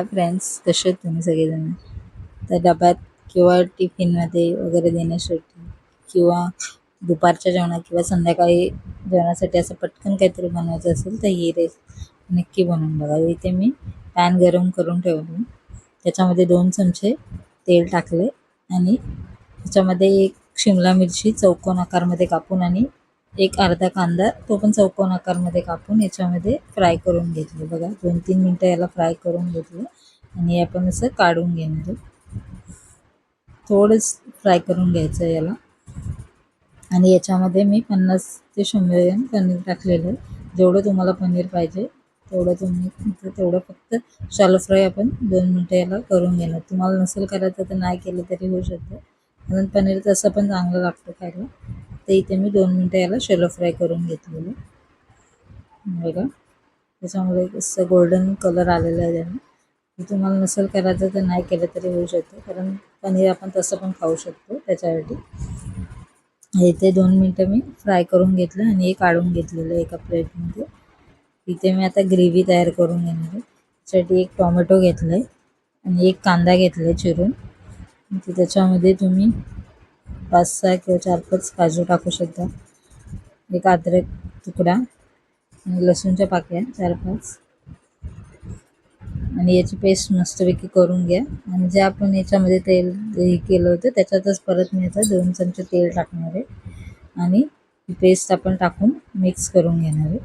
Hi friends कसे आहेत तुम्ही सगळेजण तर डब्यात किंवा टिफिनमध्ये वगैरे देण्यासाठी किंवा दुपारच्या जेवणात किंवा संध्याकाळी जेवणासाठी असं पटकन काहीतरी बनवायचं असेल तर ही रेस नक्की बनवून बघा. इथे मी पॅन गरम करून ठेवली. त्याच्यामध्ये दोन चमचे तेल टाकले आणि त्याच्यामध्ये एक शिमला मिरची चौकोन आकारमध्ये कापून आणि एक अर्धा कांदा तो पण चौकोन आकारमध्ये कापून याच्यामध्ये फ्राय करून घेतले. बघा दोन तीन मिनटं याला फ्राय करून घेतलं आणि आपण असं काढून घेणार थोडंच फ्राय करून घ्यायचं याला. आणि याच्यामध्ये मी पन्नास ते शंभर ग्रॅम पनीर टाकलेलं आहे. जेवढं तुम्हाला पनीर पाहिजे तेवढं तुम्ही तेवढं फक्त शालो फ्राय आपण दोन मिनटं याला करून घेणार. तुम्हाला नसेल करायचं तर नाही केलं तरी होऊ शकतं. कारण पनीर तसं पण चांगलं लागतं खायला. तर इथे मी दोन मिनटं याला शेलो फ्राय करून घेतलेलं बघा. त्याच्यामुळे असं गोल्डन कलर आलेला आहे त्याने. तुम्हाला नसेल करायचं तर नाही केलं तरी होऊ शकतं. कारण पनीर आपण तसं पण खाऊ शकतो त्याच्यासाठी. इथे दोन मिनटं मी फ्राय करून घेतलं आणि हे काढून घेतलेलं एका प्लेटमध्ये. इथे मी आता ग्रेव्ही तयार करून घेणार आहे. त्यासाठी एक टोमॅटो घेतलं आहे आणि एक कांदा घेतला आहे चिरून. म्हणजे त्याच्यामध्ये तुम्ही पाच सहा किंवा चार पाच काजू टाकू शकता. एक अद्रक तुकडा आणि लसूणच्या पाकळ्या चार पाच आणि याची पेस्ट मस्तपैकी करून घ्या. आणि जे आपण याच्यामध्ये तेल हे केलं होतं त्याच्यातच परत मी आता दोन चमचे तेल टाकणार आहे. आणि ही पेस्ट आपण टाकून मिक्स करून घेणार आहे.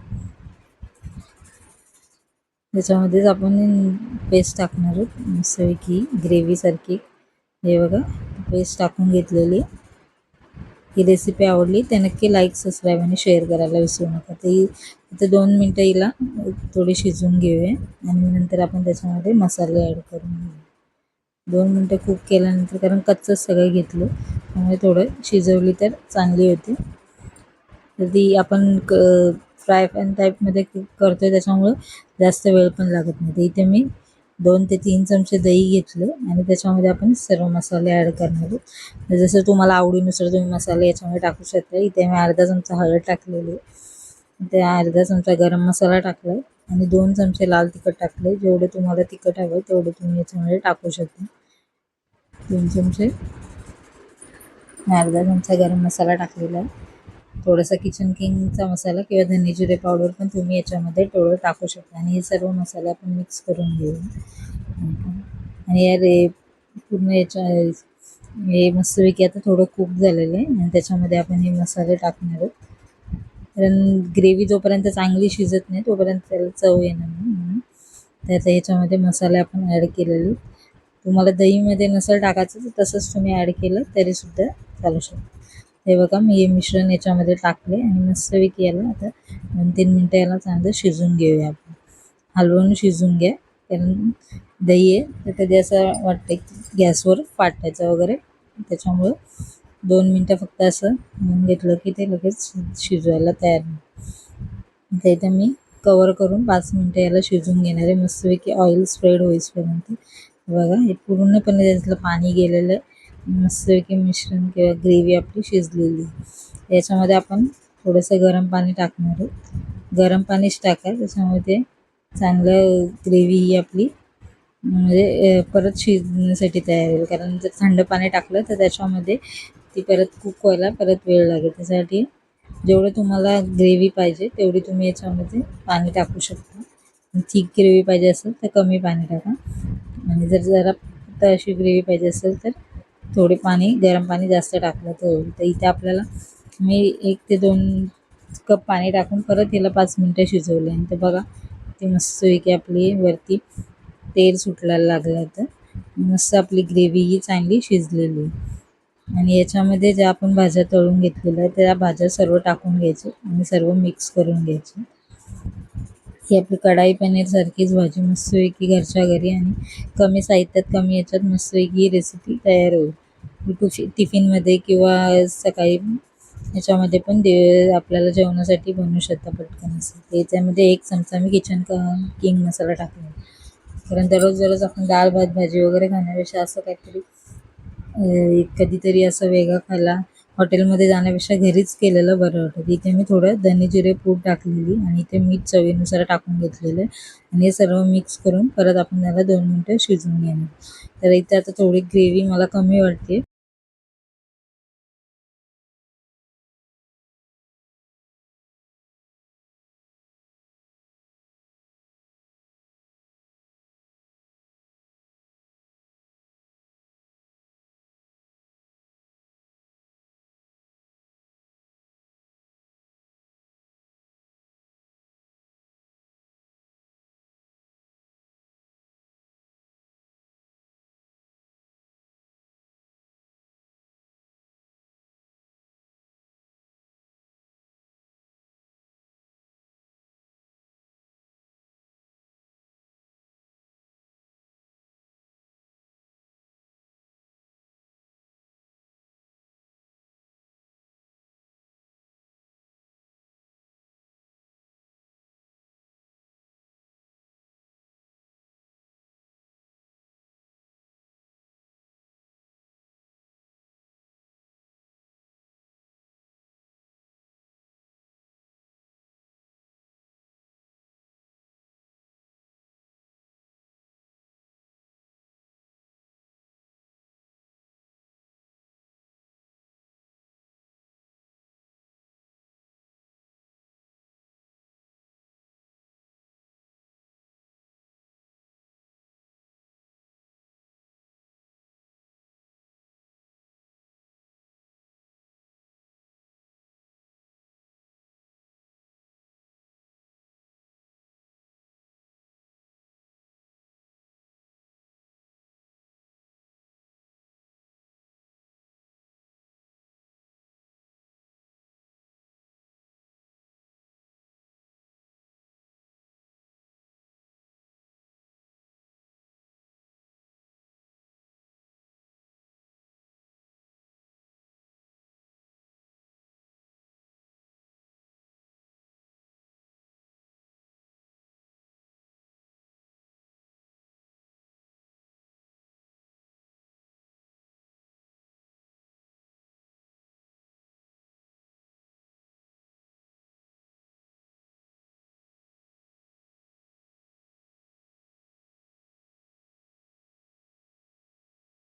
त्याच्यामध्येच आपण पेस्ट टाकणार आहोत. मस्तपैकी ग्रेव्हीसारखी हे बघा पेस्ट टाकून घेतलेली ही रेसिपी आवडली तर नक्की लाईक सबस्क्राईब आणि शेअर करायला विसरू नका. तर ही दोन मिनटं हिला थोडी शिजवून घेऊया आणि नंतर आपण त्याच्यामध्ये मसाले ॲड करून घेऊ दोन मिनटं कुक केल्यानंतर कारण कच्चंच सगळं घेतलं त्यामुळे थोडं शिजवली तर चांगली होती. तर ती आपण क फ्राय पॅन टाईपमध्ये करतो आहे त्याच्यामुळं जास्त वेळ पण लागत नाही. तर इथे मी दोन ते तीन चमचे दही घेतले आणि त्याच्यामध्ये आपण सर्व मसाले ॲड करणार आहोत. जसं तुम्हाला आवडीनुसार तुम्ही मसाले याच्यामध्ये टाकू शकता. इथे मी अर्धा चमचा हळद टाकलेली ते अर्धा चमचा गरम मसाला टाकला आहे आणि दोन चमचे लाल तिखट टाकले जेवढे तुम्हाला तिखट हवं तेवढे तुम्ही याच्यामध्ये टाकू शकता. दोन चमचे. अर्धा चमचा गरम मसाला टाकलेला आहे. थोडासा किचन किंगचा मसाला किंवा धने जिरे पावडर पण तुम्ही याच्यामध्ये टोळं टाकू शकता. आणि हे सर्व मसाले आपण मिक्स करून घेऊ. आणि या रे पूर्ण याच्या हे मस्तपैकी आता थोडं कुक झालेलं आहे. आणि त्याच्यामध्ये आपण हे मसाले टाकणार आहोत. कारण ग्रेव्ही जोपर्यंत चांगली शिजत नाही तोपर्यंत त्याला चव येणार नाही म्हणून. तर ह्याच्यामध्ये मसाले आपण ॲड केलेले तुम्हाला दहीमध्ये नसेल टाकायचं तर तसंच तुम्ही ॲड केलं तरीसुद्धा चालू शकतं. हे बघा मी हे मिश्रण याच्यामध्ये टाकले आणि मस्तपैकी याला आता दोन तीन मिनटं याला चांगलं शिजून घेऊया आपण. हलवून शिजून घ्या. कारण दही आहे तर कधी असं वाटतं की गॅसवर फाटायचं वगैरे. त्याच्यामुळं दोन मिनटं फक्त असं घेतलं की ते लगेच शिजवायला तयार ते इथं मी कवर करून पाच मिनटं याला शिजून घेणार आहे. मस्तपैकी ऑइल स्प्रेड होईसपर्यंत बघा हे पूर्णपणे त्यातलं पाणी गेलेलं आहे. मस्तपैकी मिश्रण किंवा ग्रेव्ही आपली शिजलेली. याच्यामध्ये आपण थोडंसं गरम पाणी टाकणार आहोत. गरम पाणीच टाका त्याच्यामध्ये चांगलं ग्रेव्ही ही आपली म्हणजे परत शिजण्यासाठी तयार होईल. कारण जर थंड पाणी टाकलं तर त्याच्यामध्ये ती परत कुक व्हायला परत वेळ लागेल. त्यासाठी जेवढं तुम्हाला ग्रेव्ही पाहिजे तेवढी तुम्ही याच्यामध्ये पाणी टाकू शकता. थिक ग्रेव्ही पाहिजे असेल तर कमी पाणी टाका. आणि जर जरा अशी ग्रेव्ही पाहिजे असेल तर थोडे पाणी गरम पाणी जास्त टाकलं तर होईल. तर इथे आपल्याला मी एक ते दोन कप पाणी टाकून परत याला पाच मिनटं शिजवले. आणि तर बघा ती मस्तपैकी आपली वरती तेल सुटलायला लागलं तर मस्त आपली ग्रेव्ही ही चांगली शिजलेली. आणि याच्यामध्ये ज्या आपण भाज्या तळून घेतलेल्या त्या भाज्या सर्व टाकून घ्यायचे आणि सर्व मिक्स करून घ्यायचे. ही आपली कढाई पनीरसारखीच भाजी मस्तपैकी घरच्या घरी आणि कमी साहित्यात कमी याच्यात मस्तपैकी रेसिपी तयार होईल. टिफि टिफिनमध्ये किंवा सकाळी याच्यामध्ये पण दे आपल्याला जेवणासाठी बनवू शकता पटकन असं. त्याच्यामध्ये एक चमचा मी किचन क किंग मसाला टाकला कारण दररोज दररोज आपण डाळ भात भाजी वगैरे खाण्यापेक्षा असं काहीतरी कधीतरी असं वेगळं खायला हॉटेलमध्ये जाण्यापेक्षा घरीच केलेलं बरं वाटतं. इथे मी थोडं धने जिरे पूड टाकलेली आणि इथे मीठ चवीनुसार टाकून घेतलेलं आहे आणि हे सर्व मिक्स करून परत आपण त्याला दोन मिनटं शिजवून घेणार. तर इथे आता थोडी ग्रेव्ही मला कमी वाटते.